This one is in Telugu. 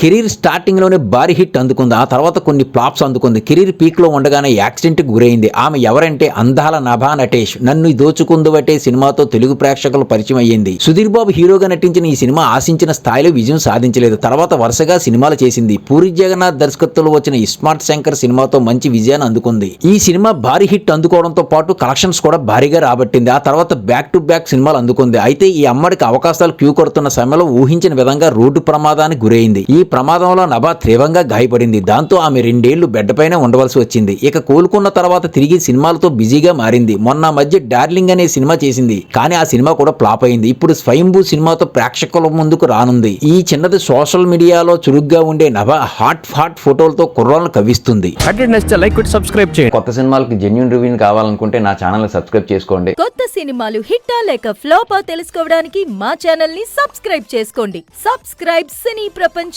కెరీర్ స్టార్టింగ్లోనే భారీ హిట్ అందుకుంది. ఆ తర్వాత కొన్ని ఫ్లాప్స్ అందుకుంది. కెరీర్ పీక్లో ఉండగానే యాక్సిడెంట్కి గురైంది. ఆమె ఎవరంటే అందాల నభా నటేష్. నన్ను దోచుకుందువటే సినిమాతో తెలుగు ప్రేక్షకులు పరిచయం అయ్యింది. సుధీర్ బాబు హీరోగా నటించిన ఈ సినిమా ఆశించిన స్థాయిలో విజయం సాధించలేదు. తర్వాత వరుసగా సినిమాలు చేసింది. పూరి జగన్నాథ్ దర్శకత్వంలో వచ్చిన ఇస్మార్ట్ శంకర్ సినిమాతో మంచి విజయాన్ని అందుకుంది. ఈ సినిమా భారీ హిట్ అందుకోవడంతో పాటు కలెక్షన్స్ కూడా భారీగా రాబట్టింది. ఆ తర్వాత బ్యాక్ టు బ్యాక్ సినిమాలు అందుకుంది. అయితే ఈ అమ్మడికి అవకాశాలు క్యూ కొడుతున్న సమయంలో ఊహించిన విధంగా రోడ్డు ప్రమాదానికి గురైంది. ఈ ప్రమాదంలో నభా తీవ్రంగా గాయపడింది. దాంతో ఆమె రెండేళ్ళు బెడ్పైనే ఉండవలసి వచ్చింది. ఇక కోలుకున్న తర్వాత తిరిగి సినిమాలతో బిజీగా మారింది. మొన్న మధ్య డార్లింగ్ అనే సినిమా చేసింది. కానీ ఆ సినిమా కూడా ఫ్లాప్ అయింది. ఇప్పుడు స్వయంభూ సినిమాతో ప్రేక్షకుల ముందుకు రానుంది. ఈ చిన్నది సోషల్ మీడియాలో చురుగ్గా ఉండే నభ హాట్ హాట్ ఫోటోలతో కుర్రాలను కొట్టి సబ్స్క్రైబ్ చేయండి. కొత్త సినిమాలకి జెన్యున్ రివ్యూ కావాలనుకుంటే నా ఛానల్ సబ్స్క్రైబ్ చేసుకోండి. కొత్త సినిమాలు హిట్టా లేక ఫ్లాపా తెలుసుకోవడానికి మా ఛానల్ని సబ్స్క్రైబ్ చేసుకోండి. సబ్స్క్రైబ్ సినీ ప్రపంచం